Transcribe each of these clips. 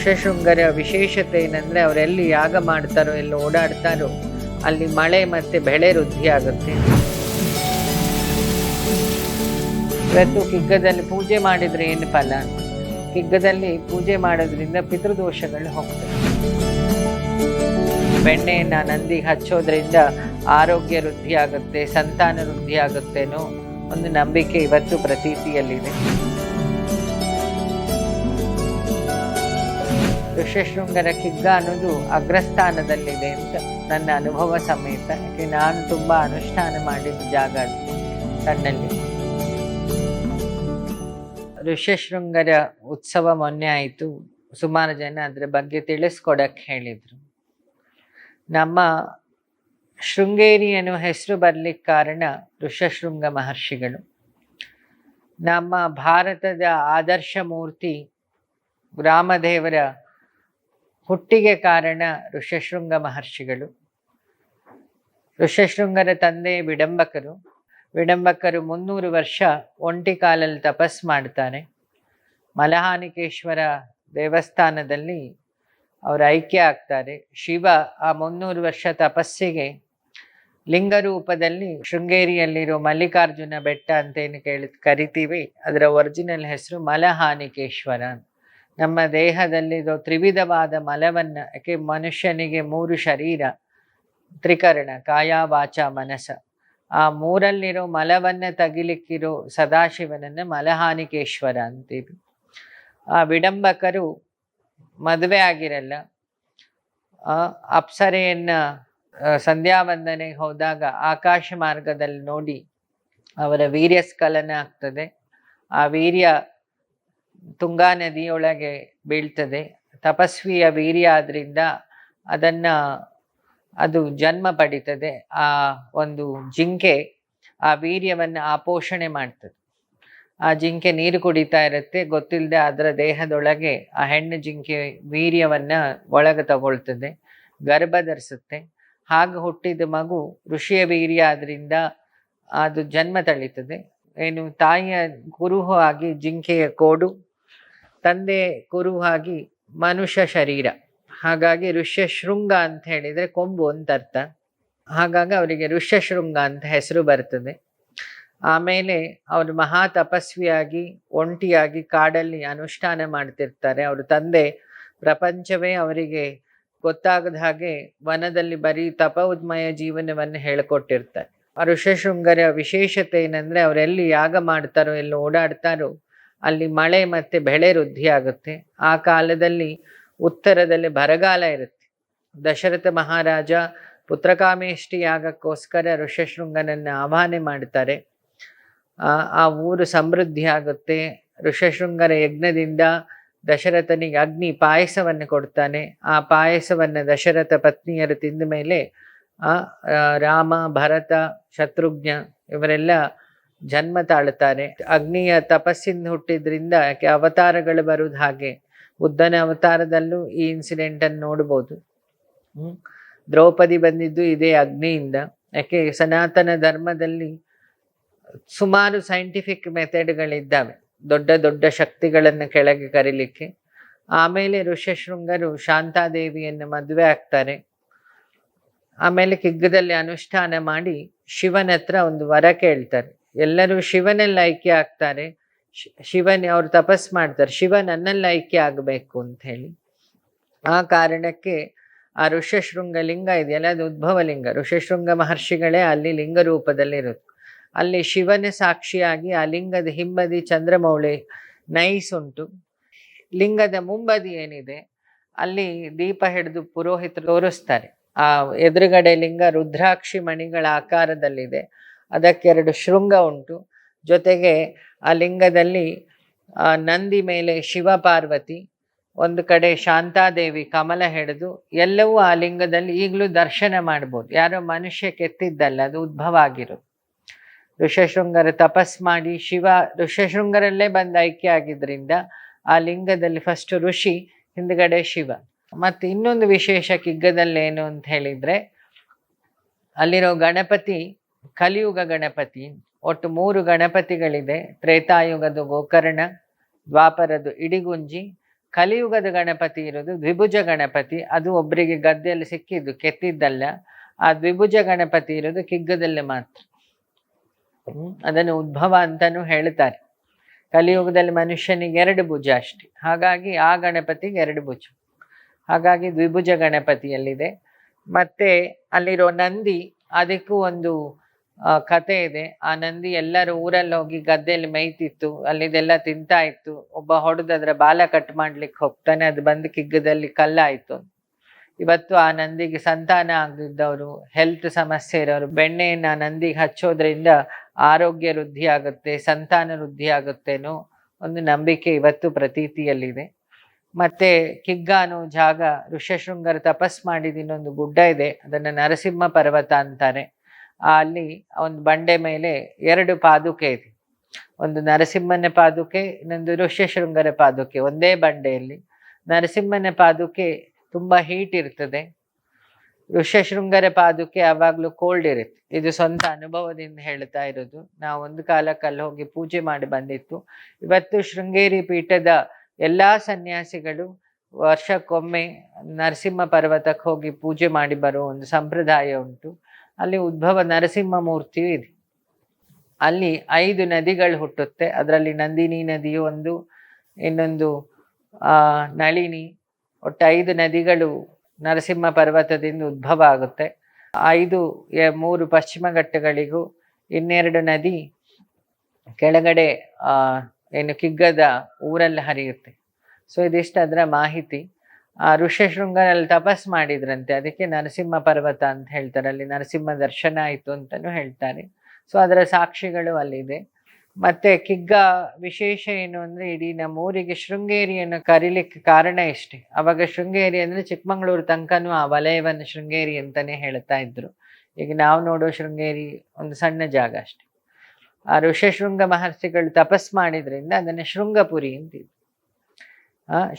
ಋಷಶೃಂಗರ ವಿಶೇಷತೆ ಏನಂದ್ರೆ ಅವರೆಲ್ಲಿ ಯಾಗ ಮಾಡ್ತಾರೋ, ಎಲ್ಲಿ ಓಡಾಡ್ತಾರೋ, ಅಲ್ಲಿ ಮಳೆ ಮತ್ತೆ ಬೆಳೆ ವೃದ್ಧಿ ಆಗುತ್ತೆ. ಇವತ್ತು ಕಿಗ್ಗದಲ್ಲಿ ಪೂಜೆ ಮಾಡಿದ್ರೆ ಏನು ಫಲ? ಕಿಗ್ಗದಲ್ಲಿ ಪೂಜೆ ಮಾಡೋದ್ರಿಂದ ಪಿತೃದೋಷಗಳು ಹೋಗ್ತವೆ ಬೆಣ್ಣೆಯನ್ನು ನಂದಿ ಹಚ್ಚೋದ್ರಿಂದ ಆರೋಗ್ಯ ವೃದ್ಧಿ ಆಗುತ್ತೆ, ಸಂತಾನ ವೃದ್ಧಿ ಆಗುತ್ತೇನೋ ಒಂದು ನಂಬಿಕೆ ಇವತ್ತು ಪ್ರತೀತಿಯಲ್ಲಿದೆ. ಋಷಶೃಂಗರ ಕಿಗ್ಗ ಅನ್ನೋದು ಅಗ್ರಸ್ಥಾನದಲ್ಲಿದೆ ಅಂತ ನನ್ನ ಅನುಭವ ಸಮೇತ. ಯಾಕೆ ನಾನು ತುಂಬ ಅನುಷ್ಠಾನ ಮಾಡಿದ ಜಾಗ ತನ್ನಲ್ಲಿ. ಋಷ್ಯಶೃಂಗರ ಉತ್ಸವ ಮೊನ್ನೆ ಆಯಿತು. ಸುಮಾರು ಜನ ಅದರ ಬಗ್ಗೆ ತಿಳಿಸ್ಕೊಡಕ್ಕೆ ಹೇಳಿದರು. ನಮ್ಮ ಶೃಂಗೇರಿ ಅನ್ನುವ ಹೆಸರು ಬರಲಿಕ್ಕೆ ಕಾರಣ ಋಷಶೃಂಗ ಮಹರ್ಷಿಗಳು. ನಮ್ಮ ಭಾರತದ ಆದರ್ಶ ಮೂರ್ತಿ ರಾಮದೇವರ ಹುಟ್ಟಿಗೆ ಕಾರಣ ಋಷಶೃಂಗ ಮಹರ್ಷಿಗಳು. ಋಷಶೃಂಗರ ತಂದೆ ವಿಡಂಬಕರು. ವಿಡಂಬಕರು ಮುನ್ನೂರು ವರ್ಷ ಒಂಟಿ ಕಾಲಲ್ಲಿ ತಪಸ್ ಮಾಡ್ತಾನೆ. ಮಲಹಾನಿಕೇಶ್ವರ ದೇವಸ್ಥಾನದಲ್ಲಿ ಅವರು ಐಕ್ಯ ಆಗ್ತಾರೆ. ಶಿವ ಆ ಮುನ್ನೂರು ವರ್ಷ ತಪಸ್ಸಿಗೆ ಲಿಂಗ ರೂಪದಲ್ಲಿ ಶೃಂಗೇರಿಯಲ್ಲಿರೋ ಮಲ್ಲಿಕಾರ್ಜುನ ಬೆಟ್ಟ ಅಂತೇನು ಕೇಳಿ ಕರಿತೀವಿ. ಅದರ ಒರಿಜಿನಲ್ ಹೆಸರು ಮಲಹಾನಿಕೇಶ್ವರ ಅಂತ. ನಮ್ಮ ದೇಹದಲ್ಲಿರೋ ತ್ರಿವಿಧವಾದ ಮಲವನ್ನ ಯಾಕೆ ಮನುಷ್ಯನಿಗೆ ಮೂರು ಶರೀರ ತ್ರಿಕರಣ ಕಾಯ ವಾಚ ಮನಸ. ಆ ಮೂರಲ್ಲಿರೋ ಮಲವನ್ನ ತಗಿಲಿಕ್ಕಿರೋ ಸದಾಶಿವನನ್ನ ಮಲಹಾನಿಕೇಶ್ವರ ಅಂತೀವಿ. ಆ ವಿಡಂಬಕರು ಮದುವೆ ಆಗಿರಲ್ಲ ಅಪ್ಸರೆಯನ್ನ ಆ, ಸಂಧ್ಯಾ ವಂದನೆಗೆ ಹೋದಾಗ ಆಕಾಶ ಮಾರ್ಗದಲ್ಲಿ ನೋಡಿ ಅವರ ವೀರ್ಯ ಸ್ಖಲನ ಆಗ್ತದೆ. ಆ ವೀರ್ಯ ತುಂಗಾ ನದಿಯೊಳಗೆ ಬೀಳ್ತದೆ. ತಪಸ್ವಿಯ ವೀರ್ಯ ಆದ್ರಿಂದ ಅದನ್ನ, ಅದು ಜನ್ಮ ಪಡಿತದೆ. ಆ ಒಂದು ಜಿಂಕೆ ಆ ವೀರ್ಯವನ್ನ ಆಪೋಷಣೆ ಮಾಡ್ತದೆ. ಆ ಜಿಂಕೆ ನೀರು ಕುಡಿತಾ ಇರುತ್ತೆ. ಗೊತ್ತಿಲ್ಲದೆ ಅದರ ದೇಹದೊಳಗೆ ಆ ಹೆಣ್ಣು ಜಿಂಕೆ ವೀರ್ಯವನ್ನ ಒಳಗೆ ತಗೊಳ್ತದೆ. ಗರ್ಭ ಧರಿಸುತ್ತೆ. ಹಾಗೆ ಹುಟ್ಟಿದ ಮಗು ಋಷಿಯ ವೀರ್ಯ ಆದ್ರಿಂದ ಅದು ಜನ್ಮ ತಳೀತದೆ. ಏನು ತಾಯಿಯ ಕುರುಹು ಆಗಿ ಜಿಂಕೆಯ ಕೋಡು ತಂದೆ ಕುರುವಾಗಿ ಮನುಷ್ಯ ಶರೀರ. ಹಾಗಾಗಿ ಋಷ್ಯಶೃಂಗ ಅಂತ ಹೇಳಿದ್ರೆ ಕೊಂಬು ಅಂತ ಅರ್ಥ. ಹಾಗಾಗಿ ಅವರಿಗೆ ಋಷ್ಯಶೃಂಗ ಅಂತ ಹೆಸರು ಬರ್ತದೆ. ಆಮೇಲೆ ಅವರು ಮಹಾ ತಪಸ್ವಿಯಾಗಿ, ಒಂಟಿಯಾಗಿ ಕಾಡಲ್ಲಿ ಅನುಷ್ಠಾನ ಮಾಡ್ತಿರ್ತಾರೆ. ಅವರು ತಂದೆ ಪ್ರಪಂಚವೇ ಅವರಿಗೆ ಗೊತ್ತಾಗದ ಹಾಗೆ ವನದಲ್ಲಿ ಬರೀ ತಪೋದ್ಮಯ ಜೀವನವನ್ನು ಹೇಳಿಕೊಟ್ಟಿರ್ತಾರೆ. ಆ ಋಷಶೃಂಗರ ವಿಶೇಷತೆ ಏನಂದ್ರೆ ಅವರೆಲ್ಲಿ ಯಾಗ ಮಾಡ್ತಾರೋ, ಎಲ್ಲಿ ಓಡಾಡ್ತಾರೋ ಅಲ್ಲಿ ಮಳೆ ಮತ್ತೆ ಬೆಳೆ ವೃದ್ಧಿ ಆಗುತ್ತೆ. ಆ ಕಾಲದಲ್ಲಿ ಉತ್ತರದಲ್ಲಿ ಬರಗಾಲ ಇರುತ್ತೆ. ದಶರಥ ಮಹಾರಾಜ ಪುತ್ರಕಾಮೇಷ್ಟಿ ಯಾಗಕ್ಕೋಸ್ಕರ ಋಷಶೃಂಗನನ್ನ ಆಹ್ವಾನ ಮಾಡ್ತಾರೆ. ಆ ಊರು ಸಮೃದ್ಧಿ ಆಗುತ್ತೆ. ಋಷಶೃಂಗರ ಯಜ್ಞದಿಂದ ದಶರಥನಿಗೆ ಅಗ್ನಿ ಪಾಯಸವನ್ನು ಕೊಡ್ತಾನೆ. ಆ ಪಾಯಸವನ್ನು ದಶರಥ ಪತ್ನಿಯರು ತಿಂದ ಮೇಲೆ ರಾಮ, ಭರತ, ಶತ್ರುಘ್ನ ಇವರೆಲ್ಲ ಜನ್ಮ ತಾಳುತ್ತಾರೆ ಅಗ್ನಿಯ ತಪಸ್ಸಿಂದ ಹುಟ್ಟಿದ್ರಿಂದ ಯಾಕೆ ಅವತಾರಗಳು ಬರುವುದು ಹಾಗೆ. ಬುದ್ಧನ ಅವತಾರದಲ್ಲೂ ಈ ಇನ್ಸಿಡೆಂಟ್ ಅನ್ನು ನೋಡ್ಬೋದು. ಹ್ಮ್. ದ್ರೌಪದಿ ಬಂದಿದ್ದು ಇದೇ ಅಗ್ನಿಯಿಂದ. ಯಾಕೆ ಸನಾತನ ಧರ್ಮದಲ್ಲಿ ಸುಮಾರು ಸೈಂಟಿಫಿಕ್ ಮೆಥಡ್ಗಳಿದ್ದಾವೆ ದೊಡ್ಡ ದೊಡ್ಡ ಶಕ್ತಿಗಳನ್ನು ಕೆಳಗೆ ಕರೀಲಿಕ್ಕೆ. ಆಮೇಲೆ ಋಷಶೃಂಗರು ಶಾಂತಾದೇವಿಯನ್ನು ಮದುವೆ ಆಗ್ತಾರೆ. ಆಮೇಲೆ ಕಿಗ್ಗದಲ್ಲಿ ಅನುಷ್ಠಾನ ಮಾಡಿ ಶಿವನ ಹತ್ರ ಒಂದು ವರ ಕೇಳ್ತಾರೆ. ಎಲ್ಲರೂ ಶಿವನಲ್ಲಿ ಐಕ್ಯ ಆಗ್ತಾರೆ. ಶಿವನ್ ಅವ್ರು ತಪಸ್ ಮಾಡ್ತಾರೆ. ಶಿವ ನನ್ನಲ್ಲಿ ಐಕ್ಯ ಆಗಬೇಕು ಅಂತ ಹೇಳಿ. ಆ ಕಾರಣಕ್ಕೆ ಆ ಋಷಶೃಂಗ ಲಿಂಗ ಇದೆಯಲ್ಲ ಅದು ಉದ್ಭವ ಲಿಂಗ ಋಷಶೃಂಗ ಮಹರ್ಷಿಗಳೇ ಅಲ್ಲಿ ಲಿಂಗ ರೂಪದಲ್ಲಿರುತ್ತೆ ಅಲ್ಲಿ ಶಿವನ ಸಾಕ್ಷಿಯಾಗಿ ಆ ಲಿಂಗದ ಹಿಂಬದಿ ಚಂದ್ರಮೌಳಿ ನೈಸ್ ಉಂಟು. ಲಿಂಗದ ಮುಂಬದಿ ಏನಿದೆ, ಅಲ್ಲಿ ದೀಪ ಹಿಡಿದು ಪುರೋಹಿತರು ತೋರಿಸ್ತಾರೆ. ಆ ಎದುರುಗಡೆ ಲಿಂಗ ರುದ್ರಾಕ್ಷಿ ಮಣಿಗಳ ಆಕಾರದಲ್ಲಿದೆ. ಅದಕ್ಕೆರಡು ಶೃಂಗ ಉಂಟು. ಜೊತೆಗೆ ಆ ಲಿಂಗದಲ್ಲಿ ನಂದಿ ಮೇಲೆ ಶಿವ ಪಾರ್ವತಿ ಒಂದು ಕಡೆ ಶಾಂತಾದೇವಿ, ಕಮಲ ಹಿಡಿದು, ಎಲ್ಲವೂ ಆ ಲಿಂಗದಲ್ಲಿ ಈಗಲೂ ದರ್ಶನ ಮಾಡ್ಬೋದು. ಯಾರೋ ಮನುಷ್ಯ ಕೆತ್ತಿದ್ದಲ್ಲ, ಅದು ಉದ್ಭವ ಆಗಿರೋದು. ಋಷಶೃಂಗರ ತಪಸ್ ಮಾಡಿ, ಶಿವ, ಋಷಶೃಂಗರಲ್ಲೇ ಬಂದು ಐಕ್ಯ ಆಗಿದ್ರಿಂದ ಆ ಲಿಂಗದಲ್ಲಿ ಫಸ್ಟ್ ಋಷಿ, ಹಿಂದ್ಗಡೆ ಶಿವ. ಮತ್ತು ಇನ್ನೊಂದು ವಿಶೇಷ ಕಿಗ್ಗದಲ್ಲೇನು ಅಂತ ಹೇಳಿದರೆ, ಅಲ್ಲಿರೋ ಗಣಪತಿ ಕಲಿಯುಗ ಗಣಪತಿ, ಒಟ್ಟು ಮೂರು ಗಣಪತಿಗಳಿದೆ. ತ್ರೇತಾಯುಗದ ಗೋಕರ್ಣ ದ್ವಾಪರದು ಇಡಿಗುಂಜಿ. ಕಲಿಯುಗದ ಗಣಪತಿ ಇರೋದು ದ್ವಿಭುಜ ಗಣಪತಿ. ಅದು ಒಬ್ಬರಿಗೆ ಗದ್ದೆಯಲ್ಲಿ ಸಿಕ್ಕಿದ್ದು, ಕೆತ್ತಿದ್ದಲ್ಲ. ಆ ದ್ವಿಭುಜ ಗಣಪತಿ ಇರೋದು ಕಿಗ್ಗದಲ್ಲಿ ಮಾತ್ರ. ಅದನ್ನು ಉದ್ಭವ ಅಂತಾನು ಹೇಳ್ತಾರೆ. ಕಲಿಯುಗದಲ್ಲಿ ಮನುಷ್ಯನಿಗೆ ಎರಡು ಭುಜ ಅಷ್ಟೆ. ಹಾಗಾಗಿ ಆ ಗಣಪತಿಗೆ ಎರಡು ಭುಜ. ಹಾಗಾಗಿ ದ್ವಿಭುಜ ಗಣಪತಿಯಲ್ಲಿದೆ. ಮತ್ತೆ ಅಲ್ಲಿರೋ ನಂದಿ, ಅದಕ್ಕೂ ಒಂದು ಕತೆ ಇದೆ. ಆ ನಂದಿ ಎಲ್ಲರೂ ಊರಲ್ಲಿ ಹೋಗಿ ಗದ್ದೆಯಲ್ಲಿ ಮೇಯ್ತಿತ್ತು. ಅಲ್ಲಿದೆಲ್ಲ ತಿಂತಾ ಇತ್ತು. ಒಬ್ಬ ಹೊಡೆದು ಅದರ ಬಾಲ ಕಟ್ ಮಾಡ್ಲಿಕ್ಕೆ ಹೋಗ್ತಾನೆ. ಅದು ಬಂದು ಕಿಗ್ಗದಲ್ಲಿ ಕಲ್ಲಾಯ್ತು. ಇವತ್ತು ಆ ನಂದಿಗೆ ಸಂತಾನ ಆಗದಿದ್ದವರು ಹೆಲ್ತ್ ಸಮಸ್ಯೆ ಇರೋರು, ಬೆಣ್ಣೆಯನ್ನ ನಂದಿಗೆ ಹಚ್ಚೋದ್ರಿಂದ ಆರೋಗ್ಯ ವೃದ್ಧಿ ಆಗುತ್ತೆ ಸಂತಾನ ವೃದ್ಧಿ ಆಗುತ್ತೇನೋ ಒಂದು ನಂಬಿಕೆ ಇವತ್ತು ಪ್ರತೀತಿಯಲ್ಲಿದೆ. ಮತ್ತೆ ಕಿಗ್ಗ ಅನ್ನೋ ಜಾಗ ಋಷ್ಯಶೃಂಗರ ತಪಸ್ ಮಾಡಿದ ಇನ್ನೊಂದು ಗುಡ್ಡ ಇದೆ. ಅದನ್ನ ನರಸಿಂಹ ಪರ್ವತ ಅಂತಾರೆ. ಅಲ್ಲಿ ಒಂದು ಬಂಡೆ ಮೇಲೆ ಎರಡು ಪಾದುಕೆ ಇದೆ. ಒಂದು ನರಸಿಂಹನ ಪಾದುಕೆ, ಇನ್ನೊಂದು ಋಷ್ಯಶೃಂಗರ ಪಾದುಕೆ. ಒಂದೇ ಬಂಡೆಯಲ್ಲಿ ನರಸಿಂಹನ ಪಾದುಕೆ ತುಂಬ ಹೀಟ್ ಇರ್ತದೆ. ಋಷ್ಯಶೃಂಗರ ಪಾದುಕೆ ಯಾವಾಗಲೂ ಕೋಲ್ಡ್ ಇರುತ್ತೆ. ಇದು ಸ್ವಂತ ಅನುಭವದಿಂದ ಹೇಳ್ತಾ ಇರೋದು. ನಾವು ಒಂದು ಕಾಲಕ್ಕೆ ಅಲ್ಲಿ ಹೋಗಿ ಪೂಜೆ ಮಾಡಿ ಬಂದಿತ್ತು. ಇವತ್ತು ಶೃಂಗೇರಿ ಪೀಠದ ಎಲ್ಲ ಸನ್ಯಾಸಿಗಳು ವರ್ಷಕ್ಕೊಮ್ಮೆ ನರಸಿಂಹ ಪರ್ವತಕ್ಕೆ ಹೋಗಿ ಪೂಜೆ ಮಾಡಿ ಬರೋ ಒಂದು ಸಂಪ್ರದಾಯ ಉಂಟು. ಅಲ್ಲಿ ಉದ್ಭವ ನರಸಿಂಹ ಮೂರ್ತಿಯೂ ಇದೆ. ಅಲ್ಲಿ ಐದು ನದಿಗಳು ಹುಟ್ಟುತ್ತೆ. ಅದರಲ್ಲಿ ನಂದಿನಿ ನದಿಯು ಒಂದು, ಇನ್ನೊಂದು, ಆ, ನಳಿನಿ, ಒಟ್ಟು ಐದು ನದಿಗಳು ನರಸಿಂಹ ಪರ್ವತದಿಂದ ಉದ್ಭವ ಆಗುತ್ತೆ. ಐದು ಮೂರು ಪಶ್ಚಿಮ ಘಟ್ಟಗಳಿಗೂ ಇನ್ನೆರಡು ನದಿ ಕೆಳಗಡೆ ಏನು ಕಿಗ್ಗದ ಊರಲ್ಲಿ ಹರಿಯುತ್ತೆ. ಸೊ ಇದಿಷ್ಟು ಅದರ ಮಾಹಿತಿ. ಆ ಋಷ್ಯಶೃಂಗರಲ್ಲಿ ತಪಸ್ ಮಾಡಿದ್ರಂತೆ. ಅದಕ್ಕೆ ನರಸಿಂಹ ಪರ್ವತ ಅಂತ ಹೇಳ್ತಾರೆ. ಅಲ್ಲಿ ನರಸಿಂಹ ದರ್ಶನ ಆಯಿತು ಅಂತಲೂ ಹೇಳ್ತಾರೆ. ಸೊ ಅದರ ಸಾಕ್ಷಿಗಳು ಅಲ್ಲಿದೆ. ಮತ್ತೆ ಕಿಗ್ಗ ವಿಶೇಷ ಏನು ಅಂದ್ರೆ ಇಡೀ ನಮ್ಮ ಊರಿಗೆ ಶೃಂಗೇರಿಯನ್ನು ಕರೀಲಿಕ್ಕೆ ಕಾರಣ ಇಷ್ಟೇ ಅವಾಗ ಶೃಂಗೇರಿ ಅಂದ್ರೆ ಚಿಕ್ಕಮಂಗ್ಳೂರು ತನಕನೂ ಆ ವಲಯವನ್ನು ಶೃಂಗೇರಿ ಅಂತಾನೆ ಹೇಳ್ತಾ ಇದ್ರು. ಈಗ ನಾವು ನೋಡೋ ಶೃಂಗೇರಿ ಒಂದು ಸಣ್ಣ ಜಾಗ ಅಷ್ಟೇ. ಆ ಋಷಶೃಂಗ ಮಹರ್ಷಿಗಳು ತಪಸ್ ಮಾಡಿದ್ರಿಂದ ಅದನ್ನು ಶೃಂಗಪುರಿ ಅಂತಿದ್ರು.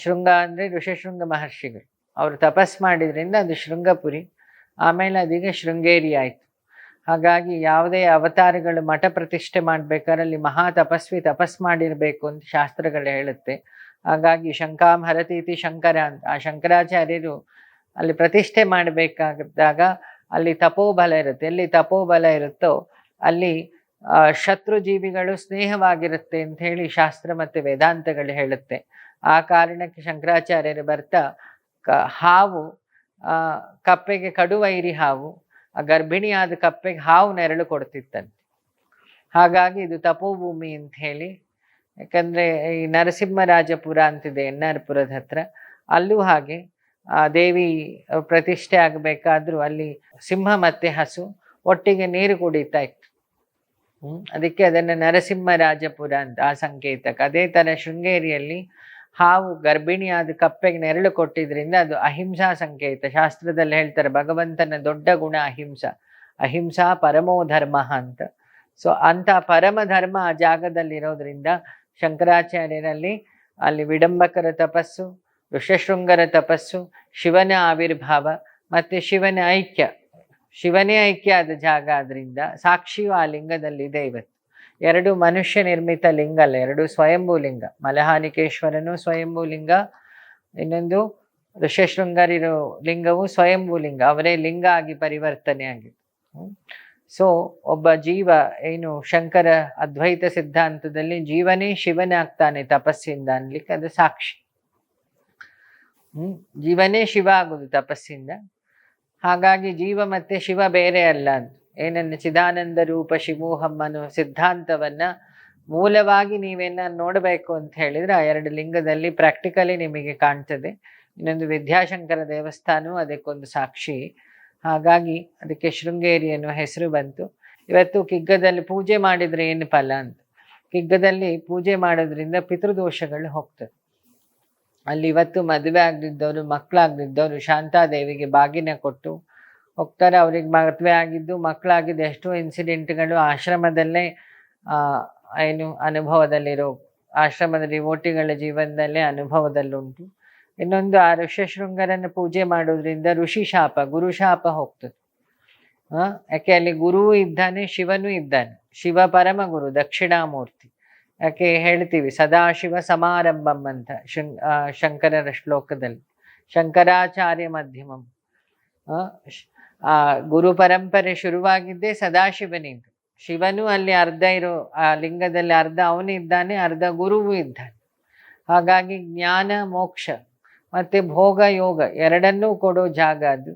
ಶೃಂಗ ಅಂದರೆ ಋಷಶೃಂಗ ಮಹರ್ಷಿಗಳು. ಅವರು ತಪಸ್ ಮಾಡಿದ್ರಿಂದ ಅದು ಶೃಂಗಪುರಿ. ಆಮೇಲೆ ಅದೀಗ ಶೃಂಗೇರಿ ಆಯಿತು. ಹಾಗಾಗಿ ಯಾವುದೇ ಅವತಾರಗಳು ಮಠ ಪ್ರತಿಷ್ಠೆ ಮಾಡಬೇಕಾದ್ರೆ ಅಲ್ಲಿ ಮಹಾ ತಪಸ್ವಿ ತಪಸ್ ಮಾಡಿರಬೇಕು ಅಂತ ಶಾಸ್ತ್ರಗಳು ಹೇಳುತ್ತೆ. ಹಾಗಾಗಿ ಶಂಕಾಂ ಹರತೀತಿ ಶಂಕರ ಅಂತ. ಆ ಶಂಕರಾಚಾರ್ಯರು ಅಲ್ಲಿ ಪ್ರತಿಷ್ಠೆ ಮಾಡಬೇಕಾದಾಗ ಅಲ್ಲಿ ತಪೋಬಲ ಇರುತ್ತೆ. ಎಲ್ಲಿ ತಪೋಬಲ ಇರುತ್ತೋ ಅಲ್ಲಿ ಶತ್ರು ಜೀವಿಗಳು ಸ್ನೇಹವಾಗಿರುತ್ತೆ ಅಂತ ಹೇಳಿ ಶಾಸ್ತ್ರ ಮತ್ತು ವೇದಾಂತಗಳು ಹೇಳುತ್ತೆ. ಆ ಕಾರಣಕ್ಕೆ ಶಂಕರಾಚಾರ್ಯರು ಬರ್ತಾ, ಕ, ಹಾವು ಕಪ್ಪೆಗೆ ಕಡುವೈರಿ ಹಾವು, ಆ ಗರ್ಭಿಣಿಯಾದ ಕಪ್ಪೆಗೆ ಹಾವು ನೆರಳು ಕೊಡ್ತಿತ್ತಂತೆ. ಹಾಗಾಗಿ ಇದು ತಪೋಭೂಮಿ ಅಂತ ಹೇಳಿ, ಯಾಕಂದ್ರೆ ಈ ನರಸಿಂಹರಾಜಪುರ ಅಂತಿದೆ ಎನ್ ಆರ್ ಪುರದ ಹತ್ರ. ಅಲ್ಲೂ ಹಾಗೆ, ಆ ದೇವಿ ಪ್ರತಿಷ್ಠೆ ಆಗಬೇಕಾದ್ರೂ ಅಲ್ಲಿ ಸಿಂಹ ಮತ್ತೆ ಹಸು ಒಟ್ಟಿಗೆ ನೀರು ಕುಡಿತಾ ಇತ್ತು. ಅದಕ್ಕೆ ಅದನ್ನು ನರಸಿಂಹರಾಜಪುರ ಅಂತ ಆ ಸಂಕೇತಕ್ಕೆ, ಅದೇ ತರ ಶೃಂಗೇರಿಯಲ್ಲಿ ಹಾವು ಗರ್ಭಿಣಿಯಾದ ಕಪ್ಪೆಗೆ ನೆರಳು ಕೊಟ್ಟಿದ್ರಿಂದ ಅದು ಅಹಿಂಸಾ ಸಂಕೇತ. ಶಾಸ್ತ್ರದಲ್ಲಿ ಹೇಳ್ತಾರೆ, ಭಗವಂತನ ದೊಡ್ಡ ಗುಣ ಅಹಿಂಸ. ಅಹಿಂಸಾ ಪರಮೋ ಧರ್ಮ ಅಂತ. ಸೊ ಅಂತ ಪರಮ ಧರ್ಮ ಆ ಜಾಗದಲ್ಲಿರೋದ್ರಿಂದ ಶಂಕರಾಚಾರ್ಯರಲ್ಲಿ ಅಲ್ಲಿ ವಿಡಂಬಕರ ತಪಸ್ಸು, ಋಷಶೃಂಗರ ತಪಸ್ಸು, ಶಿವನ ಆವಿರ್ಭಾವ ಮತ್ತೆ ಶಿವನ ಐಕ್ಯ. ಶಿವನೇ ಐಕ್ಯ ಆದ ಜಾಗ ಆದ್ರಿಂದ ಸಾಕ್ಷಿಯು ಆ ಲಿಂಗದಲ್ಲಿದೆ ಇವತ್ತು. ಎರಡು ಮನುಷ್ಯ ನಿರ್ಮಿತ ಲಿಂಗ ಅಲ್ಲ, ಎರಡು ಸ್ವಯಂಭೂ ಲಿಂಗ. ಮಲಹಾನಿಕೇಶ್ವರನು ಸ್ವಯಂಭೂ ಲಿಂಗ, ಇನ್ನೊಂದು ಋಷಶೃಂಗಾರಿ ಲಿಂಗವು ಸ್ವಯಂಭೂ ಲಿಂಗ. ಅವರೇ ಲಿಂಗ ಆಗಿ ಪರಿವರ್ತನೆ ಆಗಿದೆ ಸೊ ಒಬ್ಬ ಜೀವ, ಏನು, ಶಂಕರ ಅದ್ವೈತ ಸಿದ್ಧಾಂತದಲ್ಲಿ ಜೀವನೇ ಶಿವನೇ ಆಗ್ತಾನೆ ತಪಸ್ಸಿಂದ ಅನ್ಲಿಕ್ಕೆ ಅದು ಸಾಕ್ಷಿ. ಹ್ಮ್, ಜೀವನೇ ಶಿವ ಆಗುದು ತಪಸ್ಸಿಂದ. ಹಾಗಾಗಿ ಜೀವ ಮತ್ತೆ ಶಿವ ಬೇರೆ ಅಲ್ಲ ಅಂತ. ಏನನ್ನ ಚಿದಾನಂದ ರೂಪ ಸಿದ್ಧಾಂತವನ್ನು ಸಿದ್ಧಾಂತವನ್ನ ಮೂಲವಾಗಿ ನೀವೇನ ನೋಡಬೇಕು ಅಂತ ಹೇಳಿದ್ರೆ ಆ ಎರಡು ಲಿಂಗದಲ್ಲಿ ಪ್ರಾಕ್ಟಿಕಲಿ ನಿಮಗೆ ಕಾಣ್ತದೆ. ಇನ್ನೊಂದು ವಿದ್ಯಾಶಂಕರ ದೇವಸ್ಥಾನವೂ ಅದಕ್ಕೊಂದು ಸಾಕ್ಷಿ. ಹಾಗಾಗಿ ಅದಕ್ಕೆ ಶೃಂಗೇರಿ ಅನ್ನೋ ಹೆಸರು ಬಂತು. ಇವತ್ತು ಕಿಗ್ಗದಲ್ಲಿ ಪೂಜೆ ಮಾಡಿದ್ರೆ ಏನು ಫಲ ಅಂತ. ಕಿಗ್ಗದಲ್ಲಿ ಪೂಜೆ ಮಾಡೋದ್ರಿಂದ ಪಿತೃದೋಷಗಳು ಹೋಗ್ತದೆ. ಅಲ್ಲಿ ಇವತ್ತು ಮದುವೆ ಆಗದಿದ್ದವರು, ಮಕ್ಕಳಾಗದಿದ್ದವರು ಶಾಂತಾದೇವಿಗೆ ಬಾಗಿನ ಕೊಟ್ಟು ಹೋಗ್ತಾರೆ, ಅವ್ರಿಗೆ ಮದುವೆ ಆಗಿದ್ದು ಮಕ್ಕಳಾಗಿದ್ದು ಎಷ್ಟೋ ಇನ್ಸಿಡೆಂಟ್ಗಳು ಆಶ್ರಮದಲ್ಲೇ ಏನು ಅನುಭವದಲ್ಲಿರೋ ಆಶ್ರಮದ ರಿವೋಟಿಗಳ ಜೀವನದಲ್ಲೇ ಅನುಭವದಲ್ಲುಂಟು. ಇನ್ನೊಂದು ಆ ಋಷ್ಯಶೃಂಗರನ್ನು ಪೂಜೆ ಮಾಡೋದ್ರಿಂದ ಋಷಿ ಶಾಪ, ಗುರು ಶಾಪ ಹೋಗ್ತದೆ. ಆ, ಯಾಕೆ ಅಲ್ಲಿ ಗುರುವು ಇದ್ದಾನೆ, ಶಿವನು ಇದ್ದಾನೆ. ಶಿವ ಪರಮ ಗುರು, ದಕ್ಷಿಣಾಮೂರ್ತಿ. ಯಾಕೆ ಹೇಳ್ತೀವಿ, ಸದಾಶಿವ ಸಮಾರಂಭಂ ಅಂತ ಶಂಕರರ ಶ್ಲೋಕದಲ್ಲಿ. ಶಂಕರಾಚಾರ್ಯ ಮಧ್ಯಮಂ. ಆ, ಗುರು ಪರಂಪರೆ ಶುರುವಾಗಿದ್ದೇ ಸದಾಶಿವನಿಂದ ಶಿವನು ಅಲ್ಲಿ ಅರ್ಧ ಇರೋ ಆ ಲಿಂಗದಲ್ಲಿ ಅರ್ಧ ಅವನಿದ್ದಾನೆ ಅರ್ಧ ಗುರುವು ಇದ್ದಾನೆ. ಹಾಗಾಗಿ ಜ್ಞಾನ ಮೋಕ್ಷ ಮತ್ತೆ ಭೋಗ ಯೋಗ ಎರಡನ್ನೂ ಕೊಡೋ ಜಾಗ ಅದು.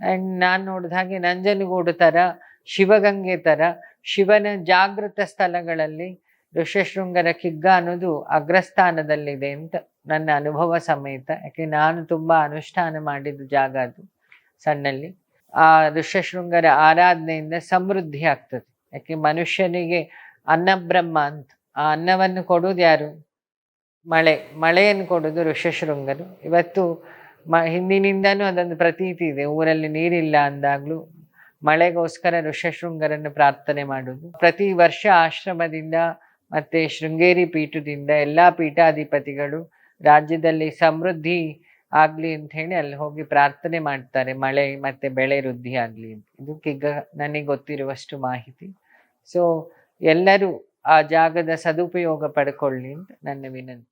ಆ್ಯಂಡ್ ನಾನು ನೋಡಿದ ಹಾಗೆ ನಂಜನಗೂಡು ಥರ ಶಿವಗಂಗೆ ಥರ ಶಿವನ ಜಾಗೃತ ಸ್ಥಳಗಳಲ್ಲಿ ಋಷ್ಯಶೃಂಗರ ಕಿಗ್ಗ ಅನ್ನೋದು ಅಗ್ರಸ್ಥಾನದಲ್ಲಿದೆ ಅಂತ ನನ್ನ ಅನುಭವ ಸಮೇತ. ಯಾಕೆ ನಾನು ತುಂಬ ಅನುಷ್ಠಾನ ಮಾಡಿದ ಜಾಗ ಅದು ಸಣ್ಣಲ್ಲಿ. ಆ ಋಷ್ಯಶೃಂಗರ ಆರಾಧನೆಯಿಂದ ಸಮೃದ್ಧಿ ಆಗ್ತದೆ. ಯಾಕೆ ಮನುಷ್ಯನಿಗೆ ಅನ್ನಬ್ರಹ್ಮ ಅಂತ, ಆ ಅನ್ನವನ್ನು ಕೊಡುವುದು ಯಾರು? ಮಳೆ, ಮಳೆಯನ್ನು ಕೊಡುವುದು ಋಷಶೃಂಗರು. ಇವತ್ತು ಮ, ಹಿಂದಿನಿಂದನೂ ಅದೊಂದು ಪ್ರತೀತಿ ಇದೆ. ಊರಲ್ಲಿ ನೀರಿಲ್ಲ ಅಂದಾಗಲೂ ಮಳೆಗೋಸ್ಕರ ಋಷ್ಯಶೃಂಗರನ್ನು ಪ್ರಾರ್ಥನೆ ಮಾಡೋದು ಪ್ರತಿ ವರ್ಷ ಆಶ್ರಮದಿಂದ ಮತ್ತೆ ಶೃಂಗೇರಿ ಪೀಠದಿಂದ ಎಲ್ಲ ಪೀಠಾಧಿಪತಿಗಳು ರಾಜ್ಯದಲ್ಲಿ ಸಮೃದ್ಧಿ ಆಗ್ಲಿ ಅಂತ ಹೇಳಿ ಅಲ್ಲಿ ಹೋಗಿ ಪ್ರಾರ್ಥನೆ ಮಾಡ್ತಾರೆ, ಮಳೆ ಮತ್ತೆ ಬೆಳೆ ವೃದ್ಧಿ ಆಗ್ಲಿ ಅಂತ. ಇದಕ್ಕೆ ಈಗ ನನಗೆ ಗೊತ್ತಿರುವಷ್ಟು ಮಾಹಿತಿ. ಸೊ ಎಲ್ಲರೂ ಆ ಜಾಗದ ಸದುಪಯೋಗ ಪಡ್ಕೊಳ್ಳಿ ಅಂತ ನನ್ನ ವಿನಂತಿ.